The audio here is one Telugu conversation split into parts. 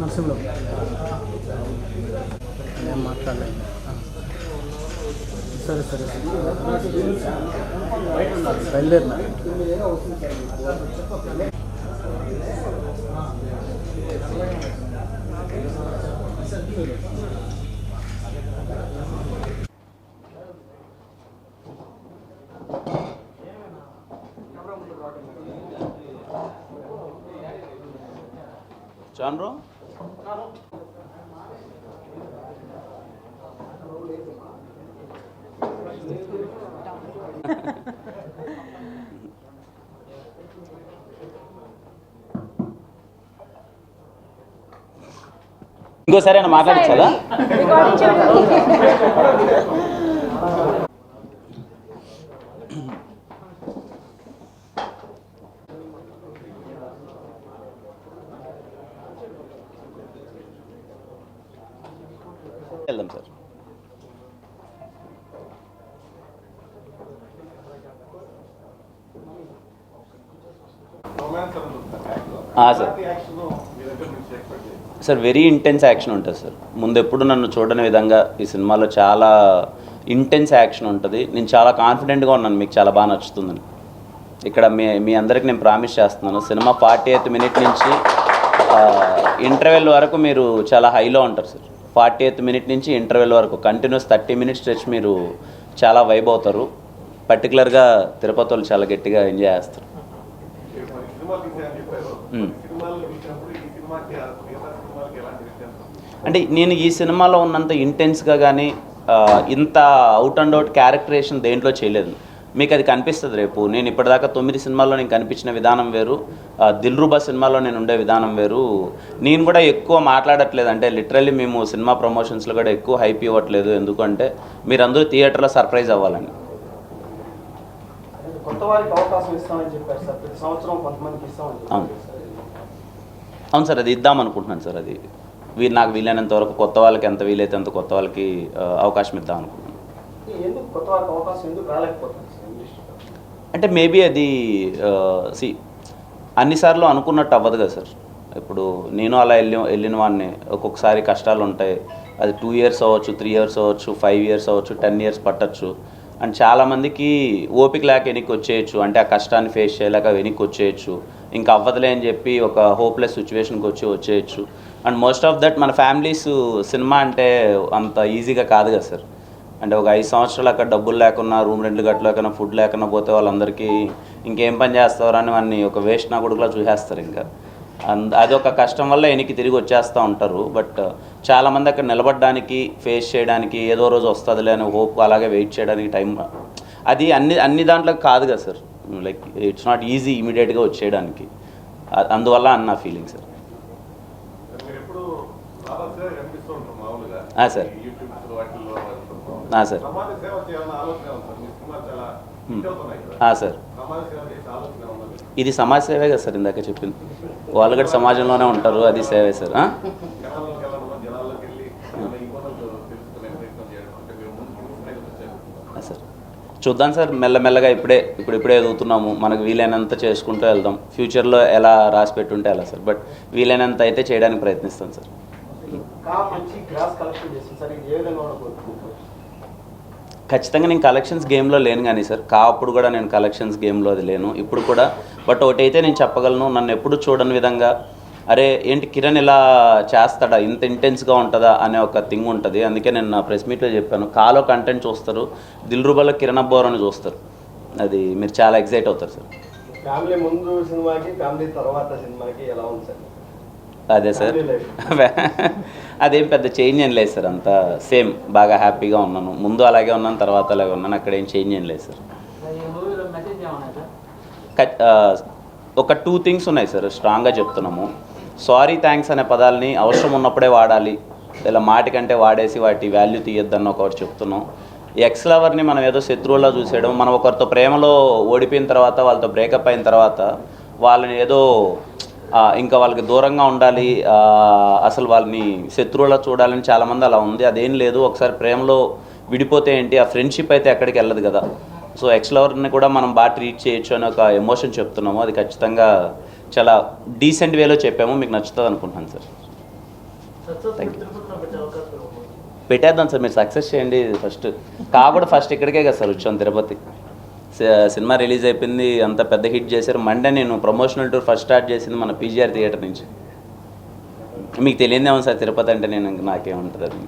నర్సింగ్లో నేను మాట్లాడలేదు. సరే సరే. బయలుదేరినా? చాన్రో ఇంకోసారి అయినా మాట్లాడించాలా వెళ్దాం సార్ ఆ, sir. Sir very intense action ఉంటుంది సార్. ముందు ఎప్పుడు నన్ను చూడని విధంగా ఈ సినిమాలో చాలా ఇంటెన్స్ యాక్షన్ ఉంటుంది. నేను చాలా కాన్ఫిడెంట్గా ఉన్నాను. మీకు చాలా బాగా నచ్చుతుందని. ఇక్కడ మీ మీ అందరికి నేను ప్రామిస్ చేస్తున్నాను. సినిమా ఫార్టీ ఎయిత్ మినిట్ నుంచి ఇంటర్వెల్ వరకు మీరు చాలా హైలో ఉంటారు సార్. ఫార్టీ ఎయిత్ మినిట్ నుంచి ఇంటర్వెల్ వరకు కంటిన్యూస్ థర్టీ మినిట్స్ స్ట్రెచ్ మీరు చాలా వైబ్ అవుతారు. పర్టికులర్గా తిరుపతి వాళ్ళు చాలా గట్టిగా ఎంజాయ్ చేస్తారు. అంటే నేను ఈ సినిమాలో ఉన్నంత ఇంటెన్స్గా కానీ ఇంత అవుట్ అండ్ అవుట్ క్యారెక్టరేషన్ దేంట్లో చేయలేదు. మీకు అది కనిపిస్తుంది రేపు. నేను ఇప్పటిదాకా తొమ్మిది సినిమాల్లో నేను కనిపించిన విధానం వేరు. దిల్రుబా సినిమాలో నేను ఉండే విధానం వేరు. నేను కూడా ఎక్కువ మాట్లాడట్లేదు. అంటే లిటరల్లీ మేము సినిమా ప్రమోషన్స్లో కూడా ఎక్కువ హైప్ ఇవ్వట్లేదు. ఎందుకంటే మీరందరూ థియేటర్లో సర్ప్రైజ్ అవ్వాలని. కొత్త వారికి అవకాశం ఇస్తామని చెప్పారు సార్. ప్రతి సంవత్సరం కొంతమందికి ఇస్తామని అవును. అవును సార్ అది ఇద్దాం అనుకుంటున్నాను సార్ అది. వీ నాకు వీలైనంత వరకు కొత్త వాళ్ళకి ఎంత వీలైతే అంత కొత్త వాళ్ళకి అవకాశం ఇద్దాం అనుకుంటున్నాను. అంటే మేబీ అది సి అన్నిసార్లు అనుకున్నట్టు అవ్వదు కదా సార్. ఇప్పుడు నేను అలా వెళ్ళి వెళ్ళిన వాడిని ఒక్కొక్కసారి కష్టాలు ఉంటాయి. అది టూ ఇయర్స్ అవ్వచ్చు త్రీ ఇయర్స్ అవ్వచ్చు ఫైవ్ ఇయర్స్ అవ్వచ్చు టెన్ ఇయర్స్ పట్టచ్చు. అండ్ చాలామందికి ఓపిక లేక వెనక్కి వచ్చేయచ్చు అంటే ఆ కష్టాన్ని ఫేస్ చేయలేక వెనక్కి వచ్చేయచ్చు ఇంకా అవ్వదులే అని చెప్పి ఒక హోప్లెస్ సిచ్యువేషన్కి వచ్చి వచ్చేయచ్చు. అండ్ మోస్ట్ ఆఫ్ దట్ మన ఫ్యామిలీస్ సినిమా అంటే అంత ఈజీగా కాదు కదా సార్. అంటే ఒక ఐదు సంవత్సరాలు అక్కడ డబ్బులు లేకున్నా రూమ్ రెంట్లు గట్లేకన్నా ఫుడ్ లేకుండా పోతే వాళ్ళందరికీ ఇంకేం పని చేస్తారని అని వాడిని ఒక వేస్ట్ నా కొడుకులా చూసేస్తారు ఇంకా. అంద అది ఒక కష్టం వల్ల వెనక్కి తిరిగి వచ్చేస్తూ ఉంటారు. బట్ చాలామంది అక్కడ నిలబడడానికి ఫేస్ చేయడానికి ఏదో రోజు వస్తుందిలే అని హోప్ అలాగే వెయిట్ చేయడానికి టైం అది అన్ని అన్ని దాంట్లో కాదు కదా sir like it's not easy ఇమీడియట్గా వచ్చేయడానికి. అందువల్ల అన్న feeling sir sir. Sir. Sir ఇది సమాజ సేవే కదా సార్ ఇందాక చెప్పింది. వాళ్ళు కూడా సమాజంలోనే ఉంటారు అది సేవే సార్ సార్. చూద్దాం సార్ మెల్లమెల్లగా ఇప్పుడే ఇప్పుడు ఇప్పుడే ఎదుగుతున్నాము. మనకు వీలైనంత చేసుకుంటూ వెళ్దాం. ఫ్యూచర్లో ఎలా రాసి పెట్టుంటే అలా సార్. బట్ వీలైనంత అయితే చేయడానికి ప్రయత్నిస్తాం సార్. ఖచ్చితంగా నేను కలెక్షన్స్ గేమ్లో లేను కానీ సార్ కా అప్పుడు కూడా నేను కలెక్షన్స్ గేమ్లో అది లేను. ఇప్పుడు కూడా బట్ ఒకటైతే నేను చెప్పగలను నన్ను ఎప్పుడు చూడని విధంగా అరే ఏంటి కిరణ్ ఇలా చేస్తాడా? ఇంత ఇంటెన్స్గా ఉంటుందా? అనే ఒక థింగ్ ఉంటుంది. అందుకే నేను నా ప్రెస్ మీట్లో చెప్పాను. కాలో కంటెంట్ చూస్తారు దిల్ రూబాలో కిరణ్ అబ్బోర్ అని చూస్తారు. అది మీరు చాలా ఎగ్జైట్ అవుతారు సార్. ఫ్యామిలీ ముందు సినిమాకి ఫ్యామిలీ తర్వాత సినిమాకి ఎలా ఉంది సార్? అదే సార్. అదేం పెద్ద చేంజ్ ఏం లేదు సార్. అంతా సేమ్. బాగా హ్యాపీగా ఉన్నాను. ముందు అలాగే ఉన్నాను తర్వాత అలాగే ఉన్నాను. అక్కడ ఏం చేంజ్ ఏం లేదు సార్. ఒక టూ థింగ్స్ ఉన్నాయి సార్ స్ట్రాంగ్గా చెప్తున్నాము. సారీ థ్యాంక్స్ అనే పదాలని అవసరం ఉన్నప్పుడే వాడాలి. ఇలా మాటికంటే వాడేసి వాటి వాల్యూ తీయొద్దని ఒకటి చెప్తున్నాం. ఎక్స్ లవర్ని మనం ఏదో శత్రువులా చూసేయడం మనం ఒకరితో ప్రేమలో ఓడిపోయిన తర్వాత వాళ్ళతో బ్రేకప్ అయిన తర్వాత వాళ్ళని ఏదో ఇంకా వాళ్ళకి దూరంగా ఉండాలి అసలు వాళ్ళని శత్రువులా చూడాలని చాలామంది అలా ఉంది. అదేం లేదు. ఒకసారి ప్రేమలో విడిపోతే ఏంటి? ఆ ఫ్రెండ్షిప్ అయితే ఎక్కడికి వెళ్ళదు కదా. సో ఎక్స్ లవర్ని కూడా మనం బాగా ట్రీట్ చేయొచ్చు అని ఒక ఎమోషన్ చెప్తున్నాము. అది ఖచ్చితంగా చాలా డీసెంట్ వేలో చెప్పాము. మీకు నచ్చుతుంది అనుకుంటున్నాను సార్. థ్యాంక్ యూ పెట్టేద్దాం సార్. మీరు సక్సెస్ చేయండి ఫస్ట్ కాకుండా ఫస్ట్ ఇక్కడికే కదా సార్ వచ్చాం తిరుపతి. సినిమా రిలీజ్ అయిపోయింది. అంత పెద్ద హిట్ చేశారు. మండే నేను ప్రమోషనల్ టూర్ ఫస్ట్ స్టార్ట్ చేసింది మన పీజీఆర్ థియేటర్ నుంచి. మీకు తెలియదేమో సార్ తిరుపతి అంటే నేను నాకేముంటుంది అది.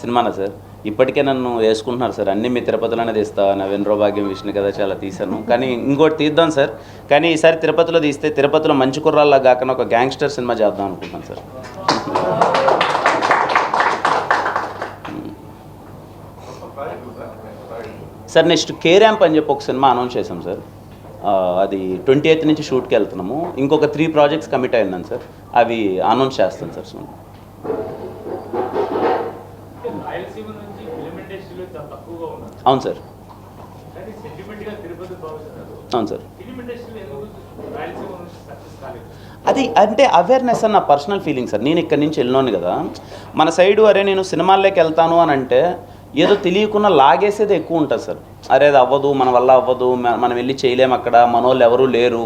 సినిమానా సార్? ఇప్పటికే నన్ను వేసుకుంటున్నారు సార్. అన్నీ మీ తిరుపతిలోనే తీస్తా. నవీన్ భాగ్యం విష్ణు కదా చాలా తీశాను. కానీ ఇంకోటి తీద్దాం సార్. కానీ ఈసారి తిరుపతిలో తీస్తే తిరుపతిలో మంచి కుర్రాల్లా కాకుండా ఒక గ్యాంగ్స్టర్ సినిమా చేద్దాం అనుకుంటున్నాను sir. Sir next K ramp అని చెప్పి ఒక సినిమా అనౌన్స్ చేసాం సార్. అది ట్వంటీ ఎయిత్ నుంచి షూట్కి వెళ్తున్నాము. ఇంకొక త్రీ ప్రాజెక్ట్స్ కమిట్ అయ్యాను సార్. అవి అనౌన్స్ చేస్తాను సార్ అవును సార్. అవును సార్. అది అంటే అవేర్నెస్ అని నా పర్సనల్ ఫీలింగ్ సార్. నేను ఇక్కడి నుంచి వెళ్ళినోను కదా. మన సైడ్ అరే నేను సినిమాల్లోకి వెళ్తాను అని అంటే ఏదో తెలియకుండా లాగేసేది ఎక్కువ ఉంటుంది సార్. అరే అది అవ్వదు మన వల్ల అవ్వదు మనం వెళ్ళి చేయలేము అక్కడ మన వాళ్ళు ఎవరు లేరు.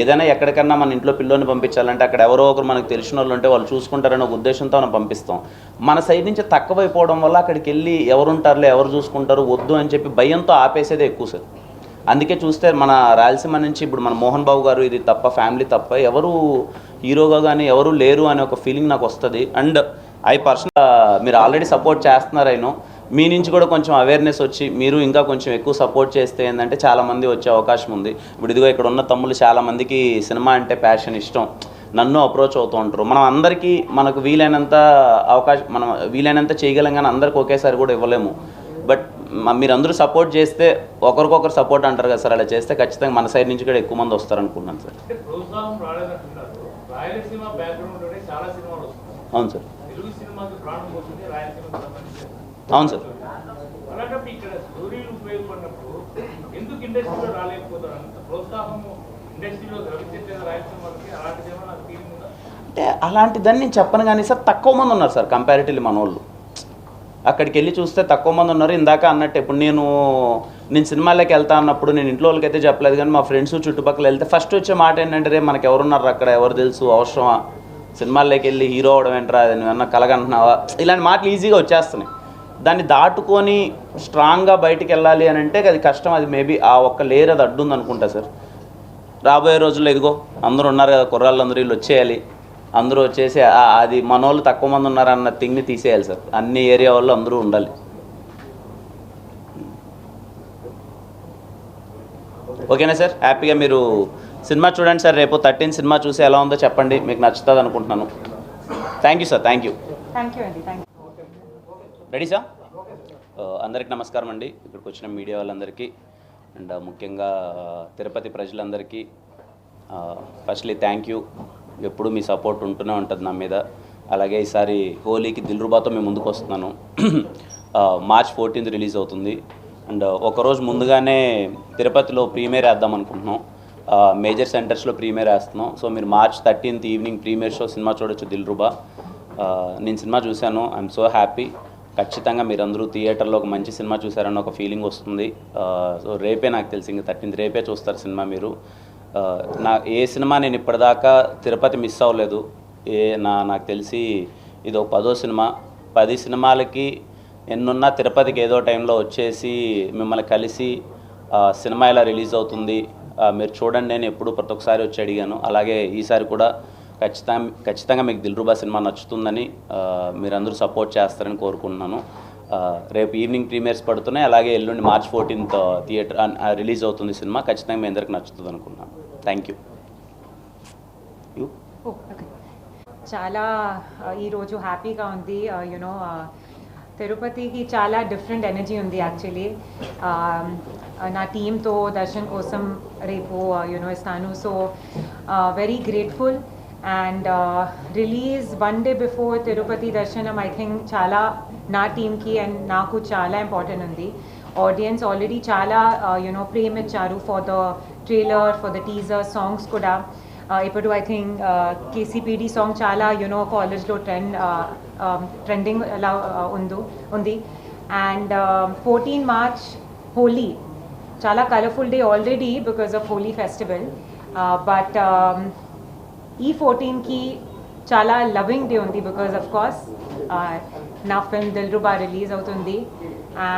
ఏదైనా ఎక్కడికన్నా మన ఇంట్లో పిల్లోని పంపించాలంటే అక్కడ ఎవరో ఒకరు మనకు తెలిసిన వాళ్ళు ఉంటే వాళ్ళు చూసుకుంటారనే ఒక ఉద్దేశంతో మనం పంపిస్తాం. మన సైడ్ నుంచి తక్కువైపోవడం వల్ల అక్కడికి వెళ్ళి ఎవరు ఉంటారులే ఎవరు చూసుకుంటారు వద్దు అని చెప్పి భయంతో ఆపేసేదే ఎక్కువ సార్. అందుకే చూస్తే మన రాయలసీమ నుంచి ఇప్పుడు మన మోహన్ బాబు గారు ఇది తప్ప ఫ్యామిలీ తప్ప ఎవరు హీరోగా కానీ ఎవరు లేరు అనే ఒక ఫీలింగ్ నాకు వస్తుంది. అండ్ ఐ పర్సనల్ మీరు ఆల్రెడీ సపోర్ట్ చేస్తున్నారు మీ నుంచి కూడా కొంచెం అవేర్నెస్ వచ్చి మీరు ఇంకా కొంచెం ఎక్కువ సపోర్ట్ చేస్తే ఏంటంటే చాలామంది వచ్చే అవకాశం ఉంది. ఇప్పుడు ఇదిగో ఇక్కడ ఉన్న తమ్ముళ్ళు చాలామందికి సినిమా అంటే ప్యాషన్ ఇష్టం. నన్ను అప్రోచ్ అవుతూ ఉంటారు. మనం అందరికీ మనకు వీలైనంత అవకాశం మనం వీలైనంత చేయగలం కానీ అందరికి ఒకేసారి కూడా ఇవ్వలేము. బట్ మీరందరూ సపోర్ట్ చేస్తే ఒకరికొకరు సపోర్ట్ అంటారు కదా సార్. అలా చేస్తే ఖచ్చితంగా మన సైడ్ నుంచి కూడా ఎక్కువ మంది సార్. చాలా సినిమాలు వస్తున్నాయి. అవును సార్. అవును సార్. అంటే అలాంటిదని నేను చెప్పను కానీ సార్ తక్కువ మంది ఉన్నారు సార్ కంపారిటివ్లీ మన వాళ్ళు. అక్కడికి వెళ్ళి చూస్తే తక్కువ మంది ఉన్నారు. ఇందాక అన్నట్టు ఇప్పుడు నేను నేను సినిమాలోకి వెళ్తా అన్నప్పుడు నేను ఇంట్లో వాళ్ళకైతే చెప్పలేదు కానీ మా ఫ్రెండ్స్ చుట్టుపక్కల వెళ్తే ఫస్ట్ వచ్చే మాట ఏంటంటే రే మనకి ఎవరున్నారు అక్కడ? ఎవరు తెలుసు? అవసరమా? సినిమాల్లోకి వెళ్ళి హీరో అవడం ఏంట్రా? నువ్వన్నా కలగంటున్నావా? ఇలాంటి మాటలు ఈజీగా వచ్చేస్తున్నాయి. దాన్ని దాటుకొని స్ట్రాంగ్గా బయటికి వెళ్ళాలి అని అంటే అది కష్టం. అది మేబీ ఆ ఒక్క లేయర్ అది అడ్డుంది అనుకుంటా సార్ రాబోయే రోజుల్లో ఇదిగో అందరూ ఉన్నారు కదా కుర్రాళ్ళు అందరూ వీళ్ళు వచ్చేయాలి. అందరూ వచ్చేసి అది మనోళ్ళు తక్కువ మంది ఉన్నారన్న థింగ్ని తీసేయాలి సార్ అన్ని ఏరియా వాళ్ళు అందరూ ఉండాలి. ఓకేనా సార్ హ్యాపీగా మీరు సినిమా చూడండి సార్ రేపు థర్టీన్ సినిమా చూసి ఎలా ఉందో చెప్పండి. మీకు నచ్చుతుంది అనుకుంటున్నాను. Thank you sir thank you thank you అండి థ్యాంక్ రెడీ సార్ uh, అందరికి నమస్కారం అండి. ఇక్కడికి వచ్చిన మీడియా వాళ్ళందరికీ అండ్ uh, ముఖ్యంగా uh, తిరుపతి ప్రజలందరికీ ఫస్ట్లీ థ్యాంక్ యూ ఎప్పుడు మీ సపోర్ట్ ఉంటూనే ఉంటుంది నా మీద. అలాగే ఈసారి హోలీకి దిల్రుబాతో మేము ముందుకు వస్తున్నాను. మార్చ్ ఫోర్టీన్త్ రిలీజ్ అవుతుంది. అండ్ ఒకరోజు ముందుగానే తిరుపతిలో ప్రీమియర్ వేద్దాం అనుకుంటున్నాం. మేజర్ సెంటర్స్లో ప్రీమియర్ వేస్తున్నాం. సో మీరు March thirteenth evening premiere show cinema చూడొచ్చు దిల్రుబా. నేను సినిమా చూశాను. ఐఎమ్ సో హ్యాపీ ఖచ్చితంగా మీరందరూ థియేటర్లో ఒక మంచి సినిమా చూసారని ఒక ఫీలింగ్ వస్తుంది. సో రేపే నాకు తెలిసి ఇంకా థర్టీన్త్ రేపే చూస్తారు సినిమా మీరు. నా ఏ సినిమా నేను ఇప్పటిదాకా తిరుపతి మిస్ అవ్వలేదు. ఏ నా నాకు తెలిసి ఇది ఒక పదో సినిమా. పది సినిమాలకి ఎన్నున్నా తిరుపతికి ఏదో టైంలో వచ్చేసి మిమ్మల్ని కలిసి సినిమా ఇలా రిలీజ్ అవుతుంది మీరు చూడండి నేను ఎప్పుడు ప్రతి ఒక్కసారి వచ్చి అడిగాను. అలాగే ఈసారి కూడా ఖచ్చితంగా ఖచ్చితంగా మీకు దిల్రుబా సినిమా నచ్చుతుందని మీరందరూ సపోర్ట్ చేస్తారని కోరుకుంటున్నాను. రేపు ఈవినింగ్ ప్రీమియర్స్ పడుతున్నాయి అలాగే ఎల్లుండి మార్చ్ ఫోర్టీన్త్ థియేటర్ రిలీజ్ అవుతుంది సినిమా ఖచ్చితంగా మీ అందరికి నచ్చుతుంది అనుకున్నాను థ్యాంక్ యూ. ఓకే. చాలా ఈరోజు హ్యాపీగా ఉంది యునో తిరుపతికి చాలా డిఫరెంట్ ఎనర్జీ ఉంది యాక్చువల్లీ నా టీంతో దర్శన్ కోసం రేపు యునో ఇస్తాను. So very grateful and release one day before Tirupati దర్శనం ఐ థింక్ చాలా నా టీంకి అండ్ నాకు చాలా ఇంపార్టెంట్ ఉంది ఆడియన్స్ ఆల్రెడీ చాలా యునో ప్రేమ్ ఇచ్చారు for the trailer for the teaser songs కూడా Uh, ఇప్పుడు ఐ థింక్ కేసీపీడీ సాంగ్ చాలా యునో కాలేజ్లో ట్రెండ్ ట్రెండింగ్ ఎలా uh, ఉందో ఉంది అండ్ ఫోర్టీన్ మార్చ్ హోలీ చాలా colourful day already because of Holi festival but ఈ ఫోర్టీన్కి చాలా లవింగ్ డే ఉంది బికాస్ ఆఫ్ కోర్స్ నా ఫిల్మ్ దిల్రుబా రిలీజ్ అవుతుంది.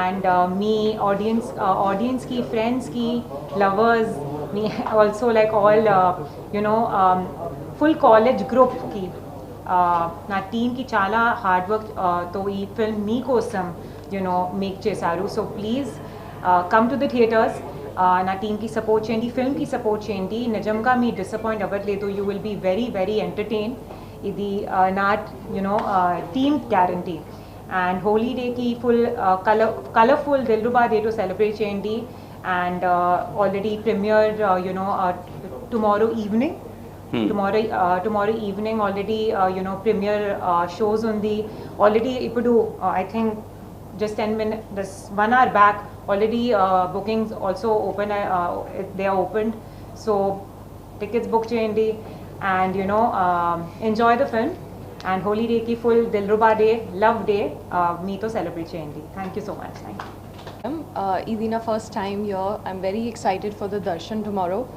అండ్ మీ ఆడియన్స్ ఆడియన్స్కి ఫ్రెండ్స్కి lovers me also like all you know full college గ్రూప్కి నా టీమ్కి చాలా హార్డ్ వర్క్తో ఈ ఫిల్మ్ మీకోసం యునో మేక్ చేశారు. So please come to the theatres నా టీమ్కి సపోర్ట్ చేయండి ఫిల్మ్కి సపోర్ట్ చేయండి నిజంగా మీ డిసప్పాయింట్ అవ్వట్లేదు you will be very very entertain ఇది నా you know team guarantee and Holi డేకి full colour colourful Dilruba day to celebrate చేయండి and already premiere you know tomorrow evening Hmm. Tomorrow tomorrow evening already you know premiere shows ఉంది ఆల్రెడీ ఇప్పుడు I think just 10 minutes, this one hour back, already uh, bookings also open, uh, they are opened. So tickets book cheyandi and you know, um, enjoy the film. And Holy Day ki full Dilruba Day, love day, uh, me to celebrate cheyandi. Thank you so much. Thank you. Uh, Idina, first time here. I'm very excited for the darshan tomorrow,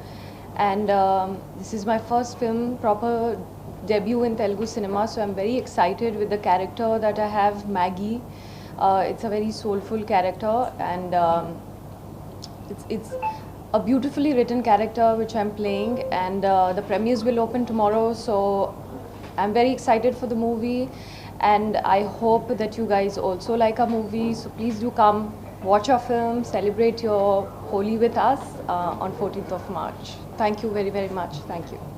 and um, this is my first film, proper debut in Telugu cinema. So I'm very excited with the character that I have, Maggie. Uh, it's a very soulful character, and um, it's it's a beautifully written character which I'm playing, and uh, the premieres will open tomorrow. So I'm very excited for the movie, and I hope that you guys also like our movie. So please do come watch our film, celebrate your Holi with us uh, on 14th of March. Thank you very very much. Thank you.